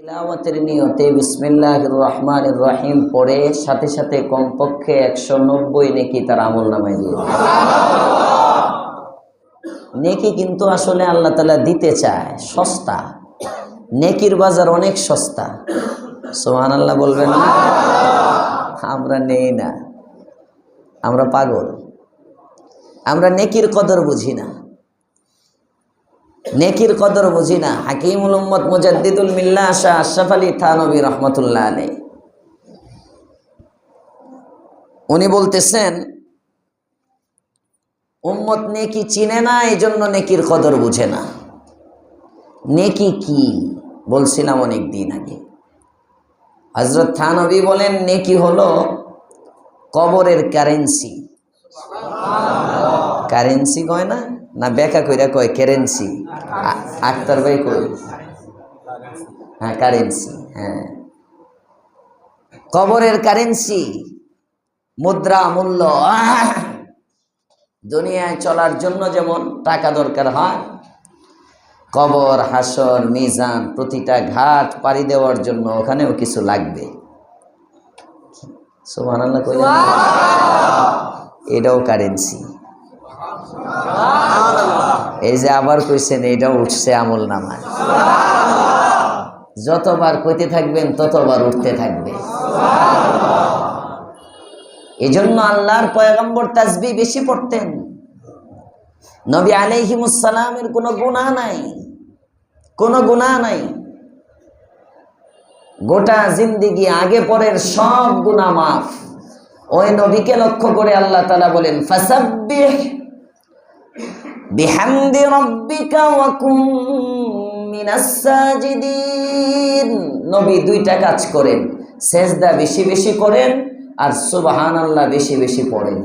তিলাওয়াতের নিয়তে বিসমিল্লাহ রহমান রহিম পড়ে সাথে সাথে কমপক্ষে একশো নব্বই নেকি তার আমল নামায় দিয়ে নেকি কিন্তু আসলে আল্লাহ তালা দিতে চায়, সস্তা। নেকির বাজার অনেক সস্তা। সোহান আল্লাহ বলবেন না? আমরা নেই না। আমরা পাগল। আমরা নেকির কদর বুঝি না। নেকির কদর বুঝি না। হাকিমুল উম্মত মুজাদ্দিদুল মিল্লা শাহ আশরাফ আলী থানবী রহমতুল্লাহ আলী উনি বলতেছেন, উম্মত নেকি চিনে না এই জন্য নেকির কদর বুঝে না। নেকি কি? বলছিলাম অনেক দিন আগে। হজরত থানবী বলেন, নেকি হলো কবরের কারেন্সি কারেন্সি কয় না? না বেকা কইরা কয় কারেন্সি আক্তার ভাই কই? হ্যাঁ কারেন্সি হ্যাঁ। কবরের কারেন্সি মুদ্রা মূল্য দুনিয়ায় চলার জন্য যেমন টাকা দরকার হয় কবর হাসর মিজান প্রতিটা ঘাট পাড়ি দেওয়ার জন্য ওখানেও কিছু লাগবে। কইলেন। এটাও কারেন্সি এই যে আবার কইছেন এটাও উঠছে আমল নামায় যতবার কইতে থাকবেন ততবার উঠতে থাকবে। এই জন্য আল্লাহর পয়গম্বর তাজবি বেশি পড়তেন। নবী আলাইহিমুসালামের কোনো গুণা নাই। কোনো গুণা নাই। গোটা জিন্দিগি আগে পরের সব গুণা মাফ। ওই নবীকে লক্ষ্য করে আল্লাহ তালা বলেন ফাসাব্বিহ বিহামদি রাব্বিকা ওয়া কুম মিনাস সাজিদিন। নবী দুইটা কাজ করেন, সেজদা বেশি বেশি করেন আর সুবহানাল্লাহ বেশি বেশি পড়েন।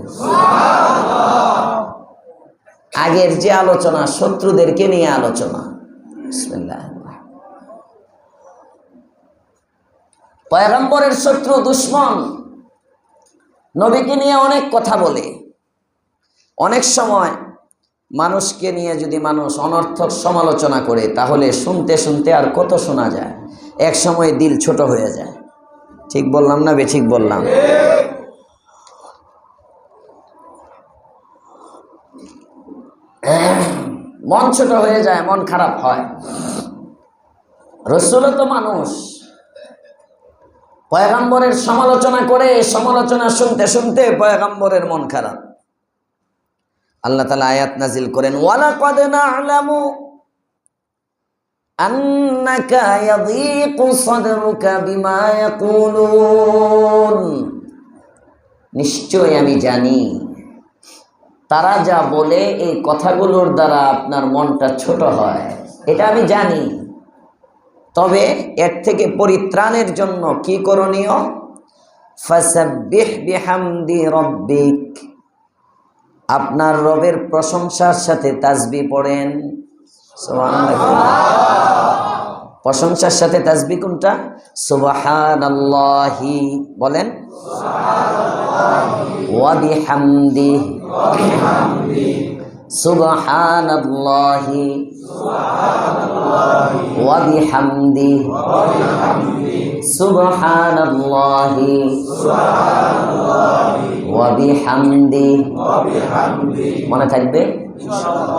আগের যে আলোচনা, শত্রুদেরকে নিয়ে আলোচনা। পয়গম্বরের শত্রু, দুশ্মন। নবীকে নিয়ে অনেক কথা বলে। অনেক সময় মানুষকে নিয়ে যদি মানুষ অনর্থক সমালোচনা করে, তাহলে শুনতে শুনতে আর কত শোনা যায়? এক সময় দিল ছোট হয়ে যায়। ঠিক বললাম না বে ঠিক বললাম? মন ছোট হয়ে যায়, মন খারাপ হয়। রসুলও তো মানুষ। পয়গাম্বরের সমালোচনা করে, সমালোচনা শুনতে শুনতে পয়গাম্বরের মন খারাপ। আল্লাহ তালা আয়াত নাজিল করেন ইয়াযীকু সাদরুকা বিমা ইয়াকুলুন। নিশ্চয় আমি জানি, তারা যা বলে এই কথাগুলোর দ্বারা আপনার মনটা ছোট হয়, এটা আমি জানি। তবে এর থেকে পরিত্রাণের জন্য কি করণীয়? আপনার রবের প্রশংসার সাথে তাজবি পড়েন। প্রশংসার সাথে তাজবি কোনটা? সুবহানাল্লাহি বলেন। ওয়া বিহামদি সুবহানাল্লাহি ওয়া বিহামদি সুবহানাল্লাহি ওয়া বিহামদি মনে থাকবে?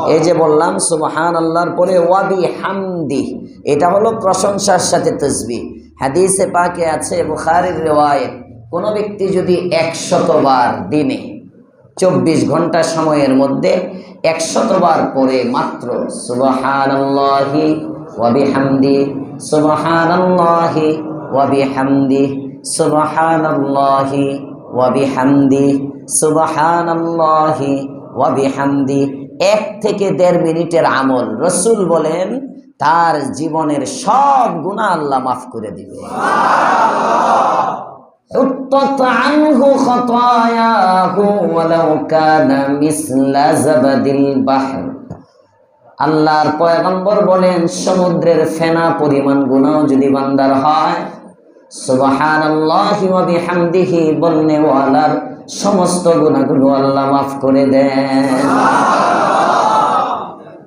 এই যে বললাম সুবহান আল্লাহর পরে ওয়াবি হামদি এটা হলো প্রশংসার সাথে তসবি হাদিসে পাকে আছে বুখারির রেওয়ায়েত কোনো ব্যক্তি যদি একশতবার দিনে চব্বিশ ঘণ্টা সময়ের মধ্যে একশতবার পরে মাত্র সুবহান আল্লাহি ওয়াবি হামদি সুবহান আল্লাহি ওয়াবি হামদি সুবহান আল্লাহি ওয়াবি হামদি সুবহান ওয়াবিহামদি এক থেকে দেড় মিনিটের আমল রসুল বলেন, তার জীবনের সব গুণা আল্লাহ মাফ করে দিবে। حطت عنه خطاياه ولو كان مثل زبد البحر আল্লাহর পয়গম্বর বলেন সমুদ্রের ফেনা পরিমাণ গুণাও যদি বান্দার হয় সুবহানাল্লাহি ওয়া বিহামদিহি বলনে ওয়ালার সমস্ত গুণাগুলো আল্লাহ মাফ করে দেন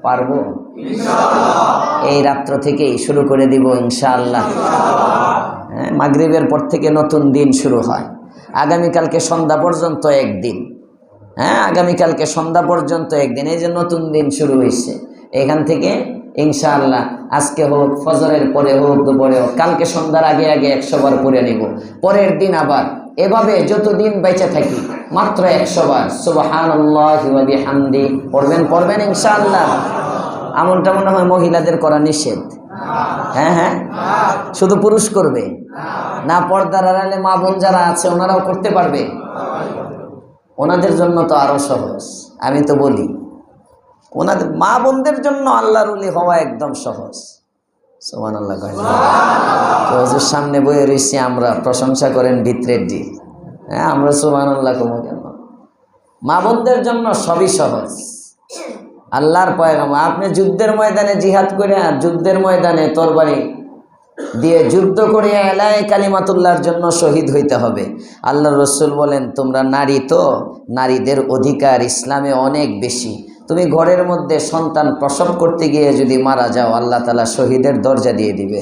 পারবো এই রাত্র থেকেই শুরু করে দিব ইনশাআল্লাহ হ্যাঁ মাগরিবের পর থেকে নতুন দিন শুরু হয়। আগামীকালকে সন্ধ্যা পর্যন্ত একদিন। হ্যাঁ আগামীকালকে সন্ধ্যা পর্যন্ত একদিন। এই যে নতুন দিন শুরু হয়েছে এখান থেকে ইনশাআল্লাহ আজকে হোক, ফজরের পরে হোক, দুপুরে হোক, কালকে সন্ধ্যার আগে আগে একশো বার পরে নিব। পরের দিন আবার। এভাবে যতদিন বেঁচে থাকি, মাত্র একশো বার। হামদি পড়বেন পড়বেন ইনশাআল্লাহ। এমনটা মনে হয় মহিলাদের করা নিষেধ। হ্যাঁ হ্যাঁ। শুধু পুরুষ করবে। না পর্দার আড়ালে মা বোন যারা আছে, ওনারাও করতে পারবে? ওনাদের জন্য তো আরও সহজ। আমি তো বলি, ওনাদের মা বোনদের জন্য আল্লাহর উলি হওয়া একদম সহজ। সোমান আল্লাহ হুজুর, সামনে বয়ে রয়েছি আমরা, প্রশংসা করেন ভিতরের হ্যাঁ আমরা সোমান আল্লাহ কমো কেন? মা বোনদের জন্য সবই সহজ। আল্লাহর পয়গাম, আপনি যুদ্ধের ময়দানে জিহাদ করে, আর যুদ্ধের ময়দানে তরবারি দিয়ে যুদ্ধ করে এলায় কালিমাতুল্লাহর জন্য শহীদ হইতে হবে। আল্লাহ রসুল বলেন তোমরা নারী তো নারীদের অধিকার ইসলামে অনেক বেশি। তুমি ঘরের মধ্যে সন্তান প্রসব করতে গিয়ে যদি মারা যাও আল্লাহ তালা শহীদের দরজা দিয়ে দিবে।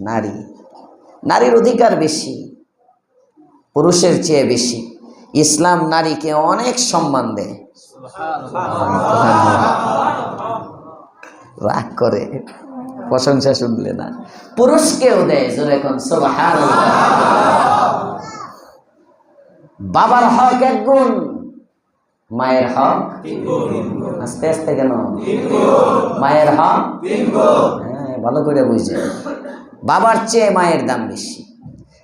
নারী নারীর অধিকার বেশি পুরুষের চেয়ে বেশি। ইসলাম নারীকে অনেক সম্মান দেয়। রাগ করে। প্রশংসা শুনলে না পুরুষকেও দেয় জোরে এখন সুবহানাল্লাহ। বাবার হক এক গুণ মায়ের হক আস্তে আস্তে কেন? মায়ের হক হ্যাঁ ভালো করে বুঝে। বাবার চেয়ে মায়ের দাম বেশি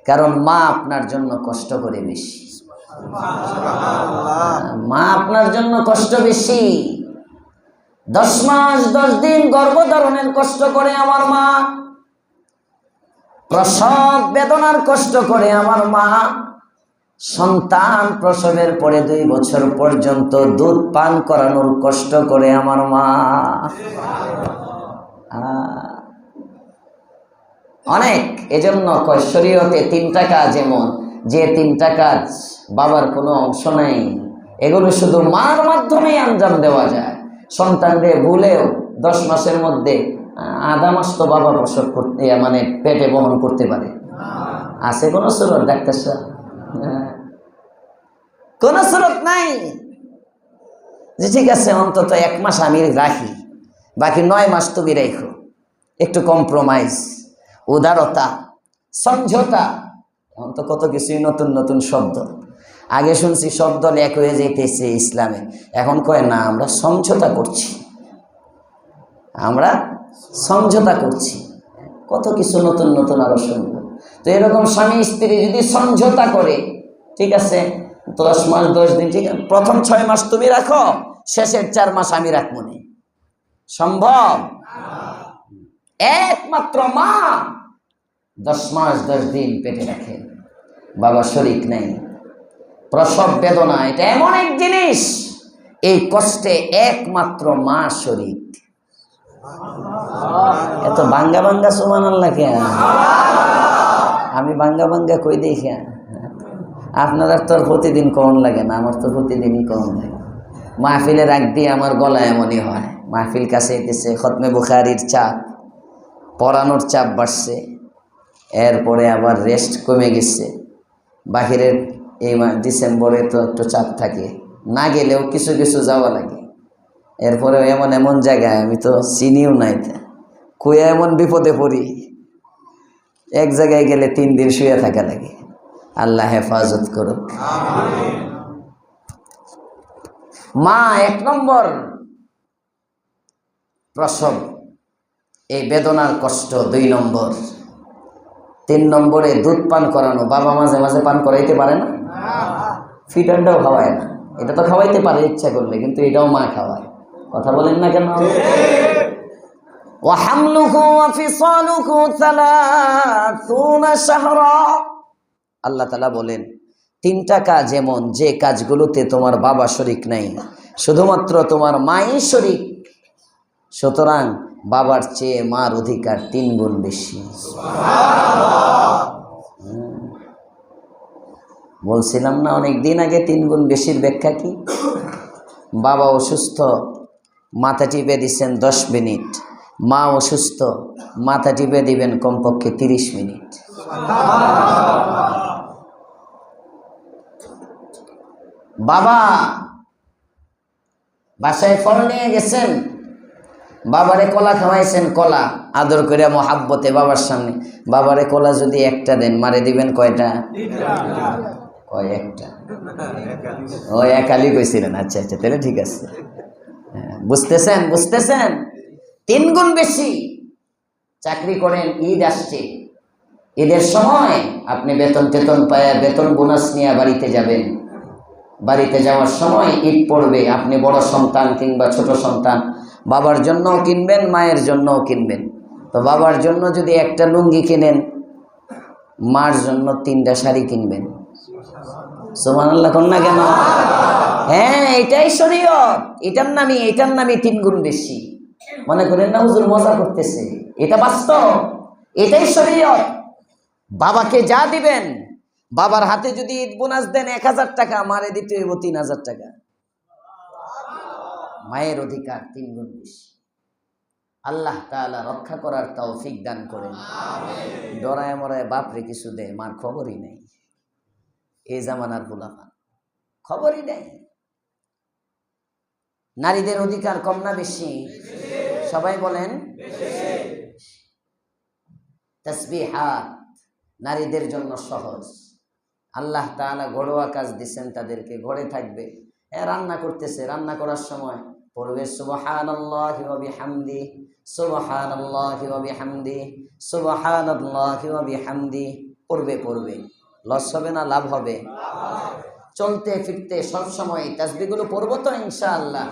কারণ মা আপনার জন্য কষ্ট করে বেশি। মা আপনার জন্য কষ্ট বেশি। দশ মাস, দশ দিন গর্ভধারণের কষ্ট করে আমার মা, প্রসব বেদনার কষ্ট করে আমার মা, সন্তান প্রসবের পরে দুই বছর পর্যন্ত দুধ পান করানোর কষ্ট করে আমার মা। অনেক, এজন্য শরীয়তে তিনটা কাজ এমন, যে তিনটা কাজ বাবার কোনো অংশ নাই। এগুলো শুধু মার মাধ্যমেই আঞ্জাম দেওয়া যায়। সন্তানদের ভুলেও দশ মাসের মধ্যে আধা মাস তো বাবা প্রসব করতে মানে পেটে বহন করতে পারে। আছে কোনো সুরত, ডাক্তার সাহেব? হ্যাঁ। কোনো সুরত নাই। যে ঠিক আছে, অন্তত এক মাস আমি রাখি, বাকি নয় মাস তুমি রেখো। একটু কম্প্রোমাইজ উদারতা, সমঝোতা এখন তো কত কিছুই নতুন নতুন শব্দ। আগে শুনছি সব দল এক হয়ে যেতেছে ইসলামে। এখন কয়, না, আমরা সমঝোতা করছি। আমরা সমঝোতা করছি। কত কিছু নতুন নতুন আরও শুনব। তো এরকম স্বামী, স্ত্রী যদি সমঝোতা করে, ঠিক আছে, দশ মাস, দশ দিন, ঠিক আছে, প্রথম ছয় মাস তুমি রাখো, শেষের চার মাস আমি রাখব নি। সম্ভব? একমাত্র মা। দশ মাস, দশ দিন পেটে রাখে। বাবা শরিক নেই। প্রসব বেদনা, এটা এমন এক জিনিস। এই কষ্টে একমাত্র মা শরিক। এত বাঙ্গা বাঙ্গা সুমান আল্লাহ কে আমি বাঙ্গা বাঙ্গা কই দেখি আপনাদের তো প্রতিদিন কম লাগে না? আমার তো প্রতিদিনই কম লাগে। মাহফিলের আগ দিয়ে আমার গলা এমনই হয়। মাহফিল কাছে এতেছে খতমে বুখারির চাপ, পড়ানোর চাপ বাড়ছে। এরপরে আবার রেস্ট কমে গেছে। বাহিরের এই ডিসেম্বরে তো একটু চাপ থাকে। না গেলেও কিছু কিছু যাওয়া লাগে। এরপরে এমন এমন জায়গায় আমি তো চিনিও নাই। কুয়া এমন বিপদে পড়ি। এক জায়গায় গেলে তিন দিন শুয়ে থাকা লাগে। আল্লাহ হেফাজত করুক। মা, এক নম্বর প্রসব। এই বেদনার কষ্ট দুই নম্বর। তিন নম্বরে দুধ পান করানো। বাবা মাঝে মাঝে পান করাইতে পারে না? ফিটনটাও খাওয়ায় না। এটা তো খাওয়াইতে পারে, ইচ্ছা করলে, কিন্তু এটাও মা খাওয়ায়। কথা বলেন না কেন? আল্লাহ তালা বলেন, তিনটা কাজ এমন, যে কাজগুলোতে তোমার বাবা শরিক নাই, শুধুমাত্র তোমার মাই শরিক। সুতরাং বাবার চেয়ে মার অধিকার তিন গুণ বেশি বলছিলাম না অনেক দিন আগে তিন গুণ বেশির ব্যাখ্যা কি? বাবা অসুস্থ, মাথা টিপে দিচ্ছেন দশ মিনিট। মা অসুস্থ, মাথা টিপে দিবেন কমপক্ষে তিরিশ মিনিট। বাবা, বাসায় ফল নিয়ে গেছেন? বাবারে কলা খাওয়াইছেন, কলা। আদর করে মহাব্বতে বাবার সামনে। বাবারে কলা যদি একটা দেন, মারে দিবেন কয়টা? কয় একটা। ও একালি কইছিলেন আচ্ছা আচ্ছা তাহলে ঠিক আছে। হ্যাঁ, বুঝতেছেন বুঝতেছেন? তিন গুণ বেশি চাকরি করেন ঈদ আসছে। ঈদের সময় আপনি বেতন টেতন পায় বেতন বোনাস নিয়ে বাড়িতে যাবেন। বাড়িতে যাওয়ার সময় ঈদ পড়বে আপনি বড় সন্তান কিংবা ছোট সন্তান বাবার জন্যও কিনবেন মায়ের জন্যও কিনবেন। তো বাবার জন্য যদি একটা লুঙ্গি কিনেন মার জন্য তিনটা শাড়ি কিনবেন। সোমান আল্লাহ কন্যা কেন? হ্যাঁ এটাই শরীয়ত। এটার নামই এটার নামই তিন গুণ বেশি। মনে করেন না হুজুর মজা করতেছে। এটা বাস্তব। এটাই শরীয়ত। বাবাকে যা দিবেন বাবার হাতে যদি ঈদ বোনাস দেন এক হাজার টাকা মারে দিতে হইব তিন হাজার টাকা। মায়ের অধিকার তিন গুণ বেশি। আল্লাহ তাআলা রক্ষা করার তৌফিক দান করেন। ডরায় মরায় বাপরে কিছু দেয় মার খবরই নেই। এই জামানার গোলাপান খবরই নেই। নারীদের অধিকার কম না বেশি? সবাই বলেন, তসবিহাত নারীদের জন্য সহজ। আল্লাহ তাআলা ঘরোয়া কাজ দিচ্ছেন তাদেরকে, ঘরে থাকবে। এ রান্না করতেছে, রান্না করার সময় পড়বে সুবহানাল্লাহি ওয়া বিহামদি, সুবহানাল্লাহি ওয়া বিহামদি, পড়বে পড়বে। লস হবে না, লাভ হবে। চলতে ফিরতে সব সময় তাসবিহগুলো পড়ব তো, ইনশাআল্লাহ।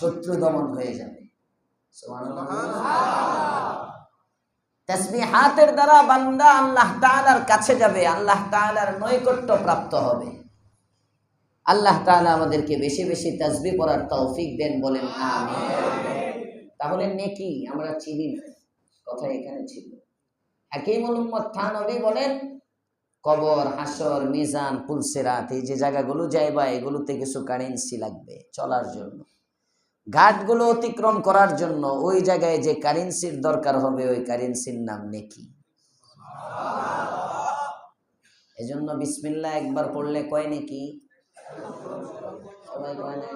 শত্রু দমন হয়ে যাবে। তাসবিহাতের দ্বারা বান্দা আল্লাহ তাআলার কাছে যাবে, আল্লাহ তাআলার নৈকট্য প্রাপ্ত হবে। আল্লাহ তাআলা আমাদেরকে বেশি বেশি তাসবিহ পড়ার তৌফিক দেন বলেন, আমিন। তাহলে নেকি, আমরা চিনি না। কথা এখানে ছিল। হাকিমুল উম্মত থানবী বলেন কবর, হাসর, মিজান, পুলসেরাত, এই যে জায়গাগুলো যাইবা, এগুলোতে কিছু কারেন্সি লাগবে চলার জন্য। ঘাটগুলো অতিক্রম করার জন্য ওই জায়গায় যে কারেন্সির দরকার হবে, ওই কারেন্সির নাম নেকি। এজন্য বিসমিল্লাহ একবার পড়লে কয় নাকি? সবাই কয় না?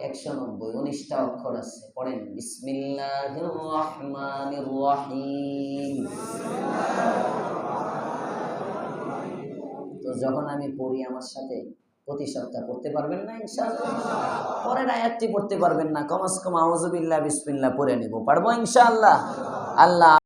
একশো নব্বই, উনিশটা অক্ষর আছে, পড়েন। বিসমিল্লাহ রহমানির রহিম। যখন আমি পড়ি, আমার সাথে প্রতি সপ্তাহ পড়তে পারবেন না, ইনশাআল্লাহ। পরের আয়াতটি পড়তে পারবেন না। কমাস কম আউজুবিল্লাহ বিসমিল্লাহ পড়ে নিব। পারব ইনশাআল্লাহ? আল্লাহ